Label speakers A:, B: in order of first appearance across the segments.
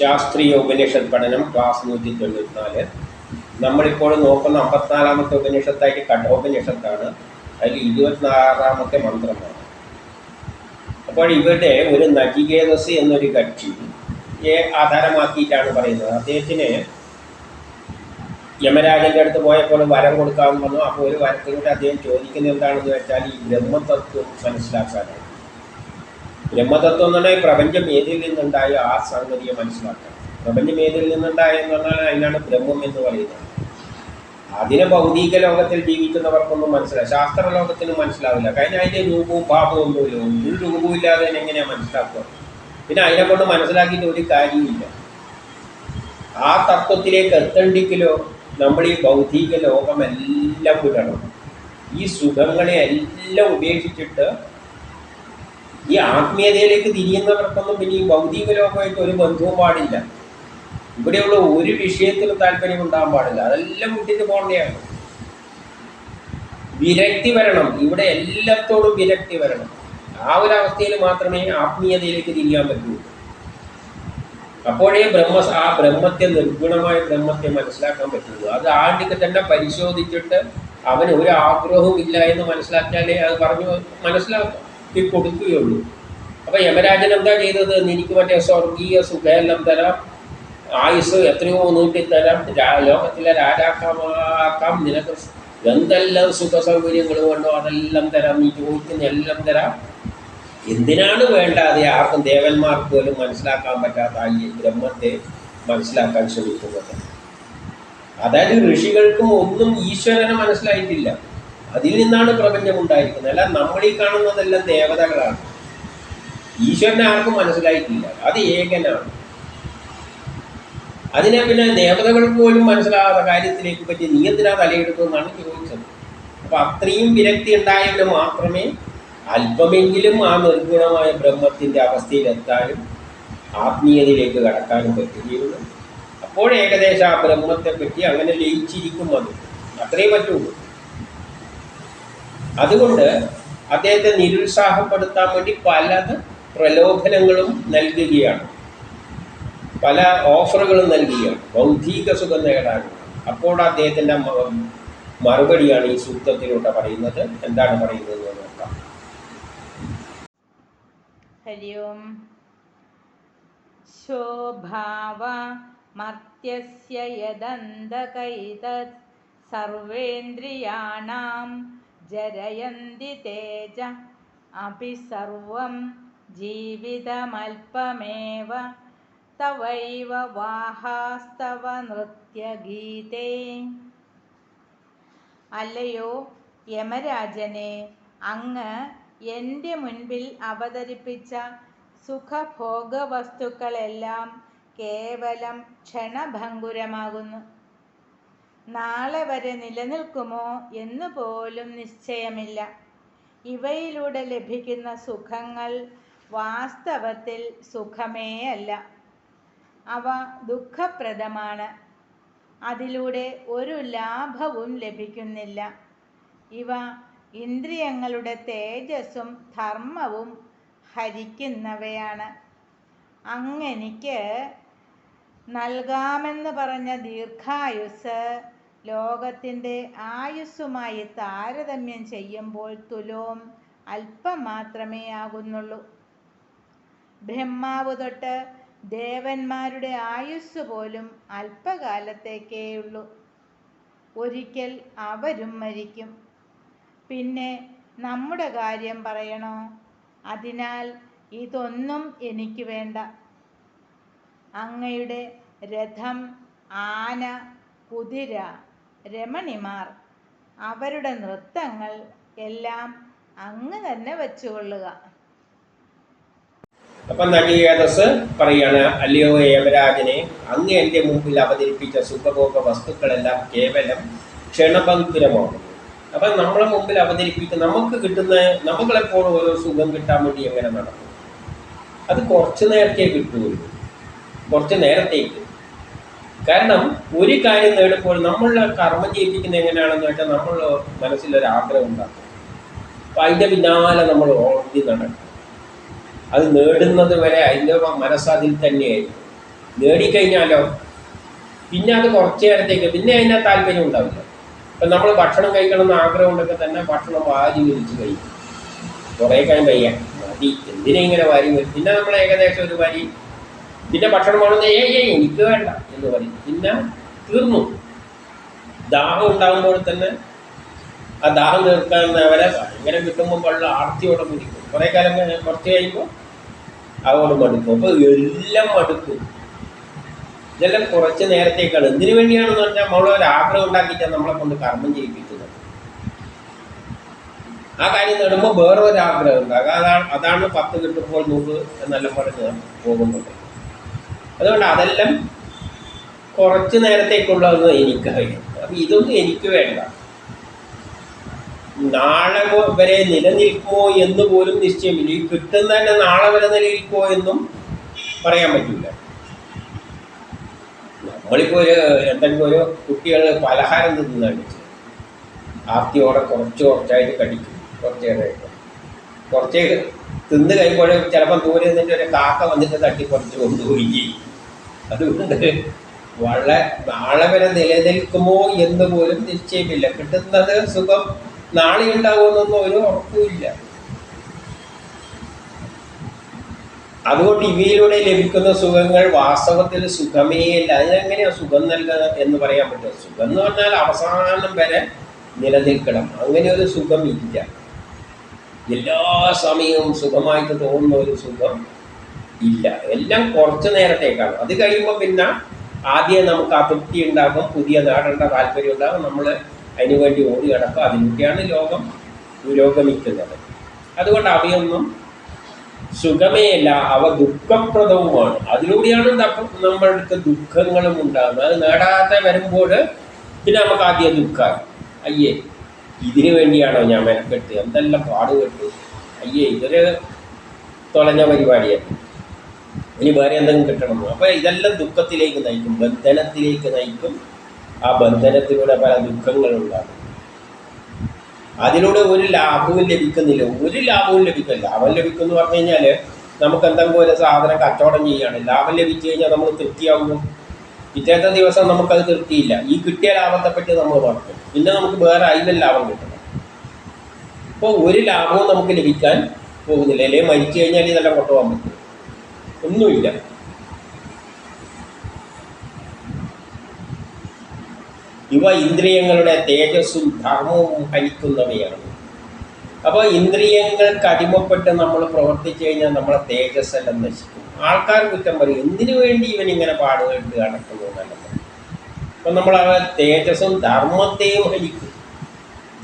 A: ശാസ്ത്രീയ ഉപനിഷത്ത് പഠനം ക്ലാസ് നൂറ്റി തൊണ്ണൂറ്റിനാല്. നമ്മളിപ്പോൾ നോക്കുന്ന അമ്പത്തിനാലാമത്തെ ഉപനിഷത്തായിട്ട് കഠോപനിഷത്താണ്. അതിൽ ഇരുപത്തിനാറാമത്തെ മന്ത്രമാണ്. അപ്പോൾ ഇവിടെ ഒരു നജികേതസ് എന്നൊരു കക്ഷിയെ ആധാരമാക്കിയിട്ടാണ് പറയുന്നത്. അദ്ദേഹത്തിന് യമരാജന്റെ അടുത്ത് പോയപ്പോൾ വരം കൊടുക്കാമെന്ന് പറഞ്ഞു. അപ്പോൾ ഒരു വരത്തിലൂടെ അദ്ദേഹം ചോദിക്കുന്ന എന്താണെന്ന് വെച്ചാൽ ഈ ബ്രഹ്മതത്വം മനസ്സിലാക്കാനാണ് ബ്രഹ്മതത്വം എന്ന് പറഞ്ഞാൽ പ്രപഞ്ചം ഏതിൽ നിന്നുണ്ടായ ആ സംഗതിയെ മനസ്സിലാക്കണം പ്രപഞ്ചം ഏതിൽ നിന്നുണ്ടായെന്ന് പറഞ്ഞാൽ അതിനാണ് ബ്രഹ്മം എന്ന് പറയുന്നത്. അതിനെ ഭൗതിക ലോകത്തിൽ ജീവിക്കുന്നവർക്കൊന്നും മനസ്സിലാവില്ല. ശാസ്ത്ര ലോകത്തിന് മനസ്സിലാവില്ല. കാരണം അതിന്റെ രൂപവും ഭാവവും ഒന്നുമില്ല ഒരു രൂപവും ഇല്ലാതെ എങ്ങനെയാണ് മനസ്സിലാക്കുക? പിന്നെ അതിനെ കൊണ്ട് മനസ്സിലാക്കിയിട്ട് ഒരു കാര്യമില്ല ആ തത്വത്തിലേക്ക് എത്തണ്ടെങ്കിലോ നമ്മൾ ഈ ഭൗതിക ലോകമെല്ലാം വിടണം. ഈ സുഖങ്ങളെ എല്ലാം ഉപേക്ഷിച്ചിട്ട് ഈ ആത്മീയതയിലേക്ക് തിരിയുന്നവർക്കൊന്നും പിന്നെ ഈ ഭൗതിക ലോകമായിട്ട് ഒരു ബന്ധവും പാടില്ല. ഇവിടെയുള്ള ഒരു വിഷയത്തിലും താല്പര്യം ഉണ്ടാകാൻ പാടില്ല. അതെല്ലാം മുട്ടിട്ട് പോകേണ്ടതാണ്. വിരക്തി വരണം. ഇവിടെ എല്ലാത്തോടും വിരക്തി വരണം. ആ ഒരു അവസ്ഥയിൽ മാത്രമേ ആത്മീയതയിലേക്ക് തിരിയാൻ പറ്റുള്ളൂ അപ്പോഴേ ബ്രഹ്മ ആ ബ്രഹ്മത്തെ നിർഗുണമായ ബ്രഹ്മത്തെ മനസ്സിലാക്കാൻ പറ്റുള്ളൂ അത് ആണ്ടിക്ക് തന്നെ പരിശോധിച്ചിട്ട് അവന് ഒരു ആഗ്രഹവും ഇല്ല എന്ന് മനസ്സിലാക്കിയാലേ അത് പറഞ്ഞു മനസ്സിലാക്കി. കൊടുക്കുകയുള്ളൂ. അപ്പോൾ യമരാജൻ എന്താ ചെയ്തത്? എനിക്ക് മറ്റേ സ്വർഗീയ സുഖമെല്ലാം തരാം. ആയുസ് എത്രയോ നീട്ടി തരാം. ലോകത്തിലെ രാജാക്കമാക്കാം നിനക്ക് എന്തെല്ലാം സുഖ സൗകര്യങ്ങൾ വേണ്ടോ അതെല്ലാം തരാം. നീ ചോദിക്കുന്ന എല്ലാം തരാം. എന്തിനാണ് വേണ്ടാതെ ആർക്കും ദേവന്മാർക്ക് പോലും മനസ്സിലാക്കാൻ പറ്റാത്ത ഈ ബ്രഹ്മത്തെ മനസ്സിലാക്കാൻ ശ്രമിക്കുന്നത്? അതായത് ഋഷികൾക്കും ഒന്നും ഈശ്വരനെ മനസ്സിലായിട്ടില്ല. അതിൽ നിന്നാണ് പ്രപഞ്ചം ഉണ്ടായിരിക്കുന്നത്. അല്ല നമ്മൾ ഈ കാണുന്നതെല്ലാം ദേവതകളാണ്. ഈശ്വരനെ ആർക്കും മനസ്സിലായിട്ടില്ല. അത് ഏകനാണ്. അതിനെ പിന്നെ ദേവതകൾക്ക് പോലും മനസ്സിലാകാത്ത കാര്യത്തിലേക്ക് പറ്റി നീ എന്തിനാ തലയെടുക്കുമെന്നാണ് ചോദിച്ചത്. അപ്പൊ അത്രയും വിരക്തി ഉണ്ടായെങ്കിൽ മാത്രമേ അല്പമെങ്കിലും ആ നിർഗുണമായ ബ്രഹ്മത്തിന്റെ അവസ്ഥയിലെത്താനും ആത്മീയതയിലേക്ക് കടക്കാനും പറ്റുകയുള്ളൂ. അപ്പോൾ ആ ബ്രഹ്മത്തെ പറ്റി അങ്ങനെ ലയിച്ചിരിക്കും അത്. അത്രയും പറ്റുള്ളൂ. അതുകൊണ്ട് അദ്ദേഹത്തെ നിരുത്സാഹപ്പെടുത്താൻ വേണ്ടി പലത് പ്രലോഭനങ്ങളും നൽകുകയാണ്. പല ഓഫറുകളും നൽകുകയാണ്. ബൗദ്ധിക സുഖം നേടാൻ അപ്പോൾ അദ്ദേഹത്തിന്റെ മറുപടിയാണ് ഈ സൂക്തത്തിലൂടെ പറയുന്നത്. എന്താണ് പറയുന്നത് എന്ന് നോക്കാം.
B: ഹരി ഓം. ശോഭാവ മർത്യസ്യ യദന്തകൈതത് സർവേന്ദ്രിയാണാം ജരയന്തി തേജ. അപി സർവം ജീവിതമൽപമേവ. തവൈവ വാഹാസ്തവ നൃത്യഗീതേ. അല്ലയോ യമരാജനെ അങ്ങ് എന്റെ മുൻപിൽ അവതരിപ്പിച്ച സുഖഭോഗവസ്തുക്കളെല്ലാം കേവലം ക്ഷണഭങ്കുരമാകുന്നു. നാളെ വരെ നിലനിൽക്കുമോ എന്ന് പോലും നിശ്ചയമില്ല. ഇവയിലൂടെ ലഭിക്കുന്ന സുഖങ്ങൾ വാസ്തവത്തിൽ സുഖമേ അല്ല അവ ദുഃഖപ്രദമാണ്. അതിലൂടെ ഒരു ലാഭവും ലഭിക്കുന്നില്ല. ഇവ ഇന്ദ്രിയങ്ങളുടെ തേജസ്സും ധർമ്മവും ഹരിക്കുന്നവയാണ്. അങ്ങനിക്ക് നൽകാമെന്ന് പറഞ്ഞ ദീർഘായുസ് ലോകത്തിന്റെ ആയുസ്സുമായി താരതമ്യം ചെയ്യുമ്പോൾ തുലോം അല്പം മാത്രമേ ആകുന്നുള്ളൂ. ബ്രഹ്മാവ് തൊട്ട് ദേവന്മാരുടെ ആയുസ് പോലും അല്പകാലത്തേക്കേയുള്ളൂ. ഒരിക്കൽ അവരും മരിക്കും. പിന്നെ നമ്മുടെ കാര്യം പറയണോ? അതിനാൽ ഇതൊന്നും എനിക്ക് വേണ്ട. അങ്ങയുടെ രഥം ആന കുതിര രമണിമാർ. അവരുടെ നൃത്തങ്ങൾ എല്ലാം അങ്ങ് തന്നെ വെച്ചുകൊള്ളുക.
A: അപ്പൊ നടിയേതസ് പറയാണ് അല്ലയോ യമരാജനെ അങ്ങ് എന്റെ മുമ്പിൽ അവതരിപ്പിച്ച സുഖഭോഗ വസ്തുക്കളെല്ലാം കേവലം ക്ഷണഭങ്കുരമാകുന്നു അപ്പൊ നമ്മളെ മുമ്പിൽ അവതരിപ്പിക്കുന്ന നമുക്ക് കിട്ടുന്ന നമ്മളെപ്പോഴും ഓരോ സുഖം കിട്ടാൻ വേണ്ടി എങ്ങനെ നടക്കും? അത് കുറച്ചു നേരത്തെ കിട്ടുകയുള്ളൂ. കുറച്ച് നേരത്തേക്ക്. കാരണം ഒരു കാര്യം നേടുമ്പോൾ നമ്മൾ കർമ്മം ചെയ്യിപ്പിക്കുന്നത് എങ്ങനെയാണെന്ന് വെച്ചാൽ നമ്മൾ മനസ്സിലൊരു ആഗ്രഹം ഉണ്ടാക്കും അപ്പം അതിന്റെ പിന്നാലെ നമ്മൾ ഓടി നടക്കും. അത് നേടുന്നത് വരെ അതിന്റെ മനസ്സതിൽ തന്നെയായിരിക്കും. നേടിക്കഴിഞ്ഞാലോ? പിന്നെ അത് കുറച്ച് നേരത്തേക്ക് പിന്നെ അതിന് താല്പര്യം ഉണ്ടാവില്ല. ഇപ്പം നമ്മൾ ഭക്ഷണം കഴിക്കണം എന്ന് ആഗ്രഹം ഉണ്ടെങ്കിൽ തന്നെ ഭക്ഷണം വാരി വലിച്ച് കഴിക്കും. കുറേ കാര്യം കഴിയാം. മതി. എന്തിനാ ഇങ്ങനെ വാരി വരും പിന്നെ നമ്മൾ ഏകദേശം ഒരു വാരി പിന്നെ ഭക്ഷണം വേണമെന്ന് ഏയ് ഏയ് എനിക്ക് വേണ്ട എന്ന് പറയും. പിന്നെ തീർന്നു. ദാഹം ഉണ്ടാകുമ്പോൾ തന്നെ ആ ദാഹം തീർക്കാൻ അവരെ ഇങ്ങനെ കിട്ടുമ്പോൾ വെള്ളം ആർത്തിയോടെ കുടിക്കും. കുറേ കാലം കുറച്ച് കഴിയുമ്പോൾ അതോട് മടുക്കും. അപ്പോൾ എല്ലാം മടുക്കും. ഇതെല്ലാം കുറച്ച് നേരത്തേക്കാണ്. എന്തിനു വേണ്ടിയാണെന്ന് പറഞ്ഞാൽ ഒരു ആഗ്രഹം ഉണ്ടാക്കിയിട്ടാണ് നമ്മളെ കൊണ്ട് കർമ്മം ചെയ്യിപ്പിക്കുന്നത് ആ കാര്യം നേടുമ്പോൾ വേറെ ഒരു ആഗ്രഹം ഉണ്ടാകുക അതാണ് അതാണ് പത്ത് കിട്ടുമ്പോൾ നൂറ് എന്നെല്ലാം പറഞ്ഞ് പോകുന്നത്. അതുകൊണ്ട് അതെല്ലാം കുറച്ച് നേരത്തേക്കുള്ളതെന്ന് എനിക്കറിയാം അപ്പം ഇതൊന്നും എനിക്ക് വേണ്ട. നാളെ വരെ നിലനിൽക്കുമോ എന്ന് പോലും നിശ്ചയമില്ല. ഈ കിട്ടുന്ന തന്നെ നാളെ വരെ നിലനിൽക്കുമോ എന്നും പറയാൻ പറ്റില്ല നമ്മളിപ്പോൾ ഒരു എന്തെങ്കിലും ഒരു കുട്ടികൾ പലഹാരം തിന്നാണ് ആർത്തിയോടെ കുറച്ച് കുറച്ചായിട്ട് കടിക്കും. കുറച്ചേറെ കുറച്ച് തിന്ന് കഴിയുമ്പോൾ ചിലപ്പം ദൂരെ നിന്നിട്ട് ഒരു കാക്ക വന്നിട്ട് തട്ടി കുറച്ച് കൊണ്ടുപോയി അതുകൊണ്ട് വളരെ നാളെ വരെ നിലനിൽക്കുമോ എന്ന് പോലും നിശ്ചയമില്ല. കിട്ടുന്നത് സുഖം നാളെ ഉണ്ടാകുമെന്നൊന്നും ഒരു ഉറപ്പുമില്ല. അതുകൊണ്ട് ഇവയിലൂടെ ലഭിക്കുന്ന സുഖങ്ങൾ വാസ്തവത്തിൽ സുഖമേ അല്ല. അതിനെങ്ങനെയാ സുഖം നൽകുക എന്ന് പറയാൻ പറ്റുമോ? സുഖം എന്ന് പറഞ്ഞാൽ അവസാനം വരെ നിലനിൽക്കണം. അങ്ങനെ ഒരു സുഖം ഇല്ല എല്ലാ സമയവും സുഖമായിട്ട് തോന്നുന്ന ഒരു സുഖം ഇല്ല. എല്ലാം കുറച്ചു നേരത്തേക്കാണ്. അത് കഴിയുമ്പോൾ പിന്നെ ആദ്യം നമുക്ക് അതൃപ്തി ഉണ്ടാകും പുതിയ നേടേണ്ട താല്പര്യം ഉണ്ടാകും. നമ്മൾ അതിനുവേണ്ടി ഓടി കിടക്കും അതിലൂടെയാണ് ലോകം പുരോഗമിക്കുന്നത്. അതുകൊണ്ട് അവയൊന്നും സുഖമേ അല്ല അവ ദുഃഖപ്രദവുമാണ്. അതിലൂടെയാണ് നമ്മ- നമ്മൾക്ക് ദുഃഖങ്ങളും ഉണ്ടാകുന്നത്. അത് നേടാതെ വരുമ്പോൾ പിന്നെ നമുക്ക് ആദ്യം ദുഃഖമായി. അയ്യേ ഇതിനു വേണ്ടിയാണോ ഞാൻ മെനക്കെട്ട് എന്തെല്ലാം പാടുപെട്ടു? അയ്യേ ഇതൊരു തുളഞ്ഞ പരിപാടിയാണ് ഇനി വേറെ എന്തെങ്കിലും കിട്ടണം. അപ്പോൾ ഇതെല്ലാം ദുഃഖത്തിലേക്ക് നയിക്കും ബന്ധനത്തിലേക്ക് നയിക്കും. ആ ബന്ധനത്തിലൂടെ പല ദുഃഖങ്ങളുണ്ടാകും. അതിലൂടെ ഒരു ലാഭവും ലഭിക്കുന്നില്ല. ഒരു ലാഭവും ലഭിക്കില്ല. ലാഭം ലഭിക്കുമെന്ന് പറഞ്ഞു കഴിഞ്ഞാൽ നമുക്ക് എന്തെങ്കിലും ഒരു സാധനം കച്ചവടം ചെയ്യുകയാണ് ലാഭം ലഭിച്ചു കഴിഞ്ഞാൽ നമ്മൾ തൃപ്തിയാകും പിറ്റേത്തെ ദിവസം നമുക്കത് തൃപ്തിയില്ല ഈ കിട്ടിയ ലാഭത്തെ പറ്റി നമ്മൾ പറഞ്ഞു. പിന്നെ നമുക്ക് വേറെ അതിലും ലാഭം കിട്ടണം. ഇപ്പോൾ ഒരു ലാഭവും നമുക്ക് ലഭിക്കാൻ പോകുന്നില്ല. അല്ലെങ്കിൽ മരിച്ചു കഴിഞ്ഞാൽ ഇതെല്ലാം കൊണ്ടുപോകാൻ പറ്റും. ഒന്നുമില്ല. ഇവ ഇന്ദ്രിയങ്ങളുടെ തേജസ്സും ധർമ്മവും ഹനിക്കുന്നവയാണ്. അപ്പോൾ ഇന്ദ്രിയങ്ങൾക്ക് അടിമപ്പെട്ട് നമ്മൾ പ്രവർത്തിച്ചു കഴിഞ്ഞാൽ നമ്മളെ തേജസ് എല്ലാം നശിക്കും. ആൾക്കാർ കുറ്റം പറയും എന്തിനു വേണ്ടി ഇവൻ ഇങ്ങനെ പാടുകെട്ട് നടക്കുന്നു? പറയും അപ്പം നമ്മൾ ആ തേജസ്സും ധർമ്മത്തെയും ഹരിക്കും.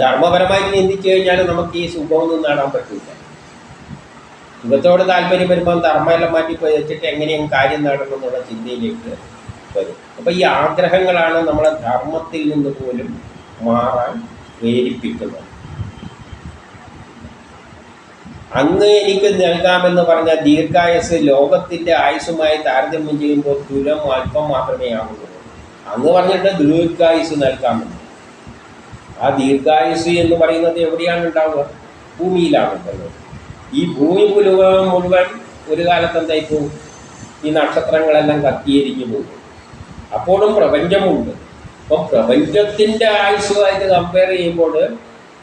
A: ധർമ്മപരമായി ചിന്തിച്ചു കഴിഞ്ഞാൽ നമുക്ക് ഈ സുഖമൊന്നും നേടാൻ പറ്റില്ല സുഖത്തോട് താല്പര്യം വരുമ്പോൾ ധർമ്മമെല്ലാം മാറ്റി വെച്ചിട്ട് എങ്ങനെയും കാര്യം നേടണം എന്നുള്ള ചിന്തയിലേക്ക് വരും. അപ്പോൾ ഈ ആഗ്രഹങ്ങളാണ് നമ്മളെ ധർമ്മത്തിൽ നിന്ന് പോലും മാറാൻ പ്രേരിപ്പിക്കുന്നത്. അങ്ങ് എനിക്ക് നൽകാമെന്ന് പറഞ്ഞ ദീർഘായുസ് ലോകത്തിന്റെ ആയുസുമായി താരതമ്യം ചെയ്യുമ്പോൾ തുലം അല്പം മാത്രമേ ആകുന്നുള്ളൂ അന്ന് പറഞ്ഞിട്ട് ദീർഘായുസ് നൽകാമെന്ന്. ആ ദീർഘായുസ് എന്ന് പറയുന്നത് എവിടെയാണ് ഉണ്ടാവുക? ഭൂമിയിലാണ് ഉണ്ടാവുക ഈ ഭൂമി മുഴുവൻ മുഴുവൻ ഒരു കാലത്ത് എന്തായി പോകും ഈ നക്ഷത്രങ്ങളെല്ലാം കത്തിയിരിക്കും പോകും അപ്പോഴും പ്രപഞ്ചമുണ്ട്. അപ്പം പ്രപഞ്ചത്തിന്റെ ആയുസ്സുമായിട്ട് കമ്പയർ ചെയ്യുമ്പോൾ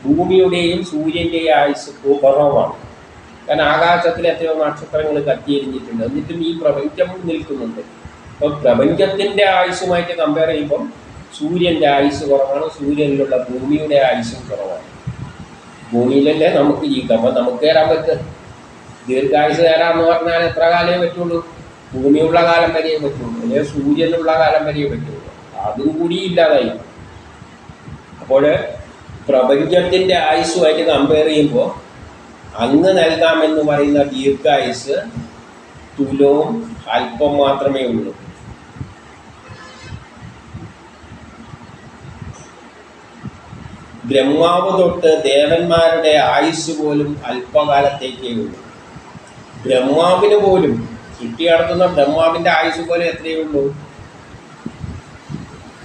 A: ഭൂമിയുടെയും സൂര്യന്റെയും ആയുസ് കുറവാണ് കാരണം ആകാശത്തിൽ എത്രയോ നക്ഷത്രങ്ങൾ കത്തിയെരിഞ്ഞിട്ടുണ്ട്. എന്നിട്ടും ഈ പ്രപഞ്ചം നിൽക്കുന്നുണ്ട്. അപ്പോൾ പ്രപഞ്ചത്തിന്റെ ആയുസ്സുമായിട്ട് കമ്പയർ ചെയ്യുമ്പോൾ സൂര്യന്റെ ആയുസ് കുറവാണ്. സൂര്യനിലുള്ള ഭൂമിയുടെ ആയുസ്സും കുറവാണ്. ഭൂമിയിലല്ലേ നമുക്ക് ജീവിക്കാം. അപ്പം നമുക്ക് കയറാൻ പറ്റും ദീർഘായുസ് കയറാന്ന് പറഞ്ഞാൽ എത്ര കാലമേ പറ്റുള്ളൂ? ഭൂമിയുള്ള കാലം വരെയേ പറ്റുള്ളൂ. അല്ലെങ്കിൽ സൂര്യനുള്ള കാലം വരെയേ പറ്റുള്ളൂ. അതും കൂടി ഇല്ലാതായി. അപ്പോൾ പ്രപഞ്ചത്തിന്റെ ആയുസ്സുമായിട്ട് കമ്പയർ ചെയ്യുമ്പോൾ അങ്ങ് നൽകാമെന്ന് പറയുന്ന ദീർഘായുസ് തുലവും അല്പം മാത്രമേ ഉള്ളൂ. ബ്രഹ്മാവ് തൊട്ട് ദേവന്മാരുടെ ആയുസ് പോലും അല്പകാലത്തേക്കേ ഉള്ളൂ. ബ്രഹ്മാവിന് പോലും ചുറ്റി നടത്തുന്ന ബ്രഹ്മാവിന്റെ ആയുസ് പോലും എത്രയേ ഉള്ളൂ?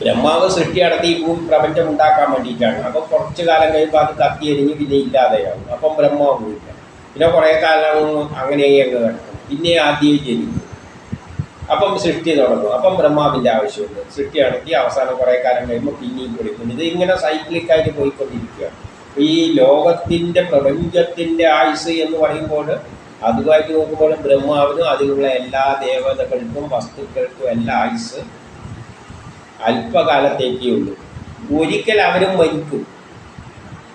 A: ബ്രഹ്മാവ് സൃഷ്ടി നടത്തി ഈ ഭൂമി പ്രപഞ്ചം ഉണ്ടാക്കാൻ വേണ്ടിയിട്ടാണ്. അപ്പോൾ കുറച്ച് കാലം കഴിയുമ്പോൾ അത് കത്തി എരിഞ്ഞ് പിന്നെ ഇല്ലാതെയാവും. അപ്പം ബ്രഹ്മാവ് ഇല്ല പിന്നെ കുറേ കാലം അങ്ങനെ അങ്ങ് കിടക്കും. പിന്നെ ആദ്യം ജനിക്കും. അപ്പം സൃഷ്ടി തുടങ്ങും. അപ്പം ബ്രഹ്മാവിന്റെ ആവശ്യമുണ്ട്. സൃഷ്ടി നടത്തി അവസാനം കുറേ കാലം കഴിയുമ്പോൾ പിന്നെയും കുളിക്കും ഇത് ഇങ്ങനെ സൈക്ലിക്കായിട്ട് പോയിക്കൊണ്ടിരിക്കുകയാണ് ഈ ലോകത്തിന്റെ പ്രപഞ്ചത്തിന്റെ ആയുസ് എന്ന് പറയുമ്പോൾ അതുമായിട്ട് നോക്കുമ്പോൾ ബ്രഹ്മാവിനും അതിലുള്ള എല്ലാ ദേവതകൾക്കും വസ്തുക്കൾക്കും എല്ലാ ആയുസ് അല്പകാലത്തേക്കേ ഉള്ളൂ ഒരിക്കൽ അവരും മരിക്കും.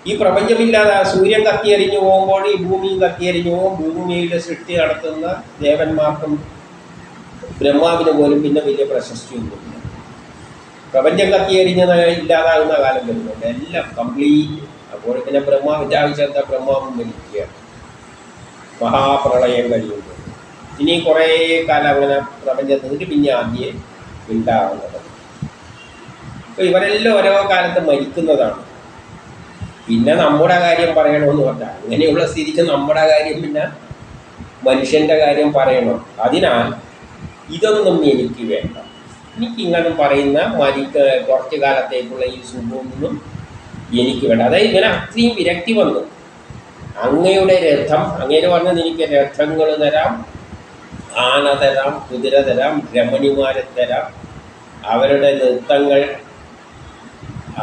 A: ഈ പ്രപഞ്ചമില്ലാതെ സൂര്യൻ കത്തിയെറിഞ്ഞു പോകുമ്പോൾ ഈ ഭൂമിയും കത്തിയെറിഞ്ഞു പോകും. ഭൂമിയുടെ സൃഷ്ടി നടത്തുന്ന ദേവന്മാർക്കും ബ്രഹ്മാവിന് പോലും പിന്നെ വലിയ പ്രശസ്തിയൊന്നുമില്ല പ്രപഞ്ചം കത്തിയെറിഞ്ഞത് ഇല്ലാതാകുന്ന കാലം വരുന്നുണ്ട്. എല്ലാം കംപ്ലീറ്റ് അപ്പോൾ പിന്നെ ബ്രഹ്മാവിന്റെ ആവശ്യം എന്താ? ബ്രഹ്മാവും മരിക്കുകയാണ് മഹാപ്രളയം കഴിയുമ്പോൾ. ഇനി കുറേ കാലം അങ്ങനെ പ്രപഞ്ചത്തിൽ പിന്നെ ആദ്യം ഉണ്ടാകുന്നത് അപ്പോൾ ഇവരെല്ലാം ഓരോ കാലത്ത് മരിക്കുന്നതാണ്. പിന്നെ നമ്മുടെ കാര്യം പറയണമെന്ന് പറഞ്ഞാൽ അങ്ങനെയുള്ള സ്ഥിതിക്ക് നമ്മുടെ കാര്യം പിന്നെ മനുഷ്യന്റെ കാര്യം പറയണം. അതിനാൽ ഇതൊന്നും എനിക്ക് വേണ്ട. എനിക്ക് ഇങ്ങനെ പറയുന്ന മരിക്ക കുറച്ച് കാലത്തേക്കുള്ള ഈ സുഖമൊന്നും എനിക്ക് വേണ്ട. അതായത് ഇങ്ങനെ അത്രയും വിരക്തി വന്നു. അങ്ങയുടെ രഥം അങ്ങേര് പറഞ്ഞത് എനിക്ക് രഥങ്ങൾ തരാം ആന തരാം കുതിര തരാം രമണിമാരെ തരാം. അവരുടെ നൃത്തങ്ങൾ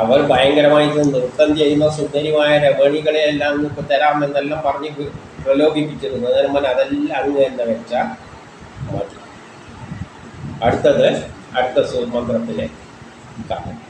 A: അവർ ഭയങ്കരമായിട്ട് നൃത്തം ചെയ്യുന്ന സുന്ദരിമായ രമണികളെ എല്ലാം നിങ്ങൾക്ക് തരാമെന്നെല്ലാം പറഞ്ഞ് പ്രലോഭിപ്പിച്ചിരുന്നു. ധർമ്മൻ അതെല്ലാം അങ്ങ് എന്ന് വെച്ചാൽ മതി. അടുത്തത് അടുത്ത സുമന്ത്രത്തിലെ കാണാം